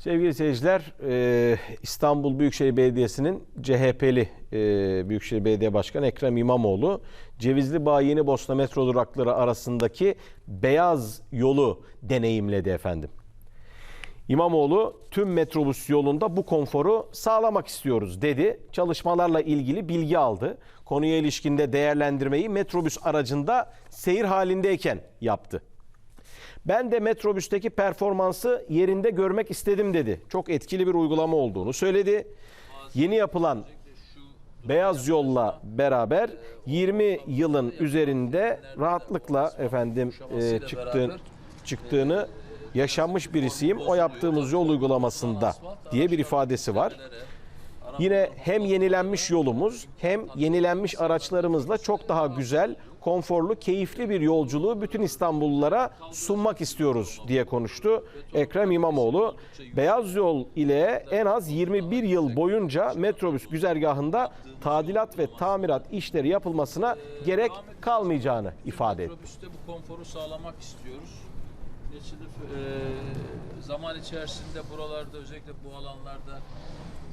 Sevgili seyirciler, e, İstanbul Büyükşehir Belediyesi'nin CHP'li e, Büyükşehir Belediye Başkanı Ekrem İmamoğlu, Cevizli Bağ Yeni Bosna metro durakları arasındaki beyaz yolu deneyimledi efendim. İmamoğlu tüm metrobüs yolunda bu konforu sağlamak istiyoruz dedi. Çalışmalarla ilgili bilgi aldı. Konuya ilişkinde değerlendirmeyi metrobüs aracında seyir halindeyken yaptı. Ben de metrobüsteki performansı yerinde görmek istedim dedi. Çok etkili bir uygulama olduğunu söyledi. Yeni yapılan Beyaz Yol'la beraber 20 yılın üzerinde rahatlıkla efendim e, çıktığın, çıktığını yaşanmış birisiyim. O yaptığımız yol uygulamasında diye bir ifadesi var. Yine hem yenilenmiş yolumuz hem yenilenmiş araçlarımızla çok daha güzel, konforlu, keyifli bir yolculuğu bütün İstanbullulara sunmak istiyoruz diye konuştu Ekrem İmamoğlu. Beyaz yol ile en az 21 yıl boyunca metrobüs güzergahında tadilat ve tamirat işleri yapılmasına gerek kalmayacağını ifade etti. Metrobüste bu konforu sağlamak istiyoruz. Neticede e, zaman içerisinde buralarda özellikle bu alanlarda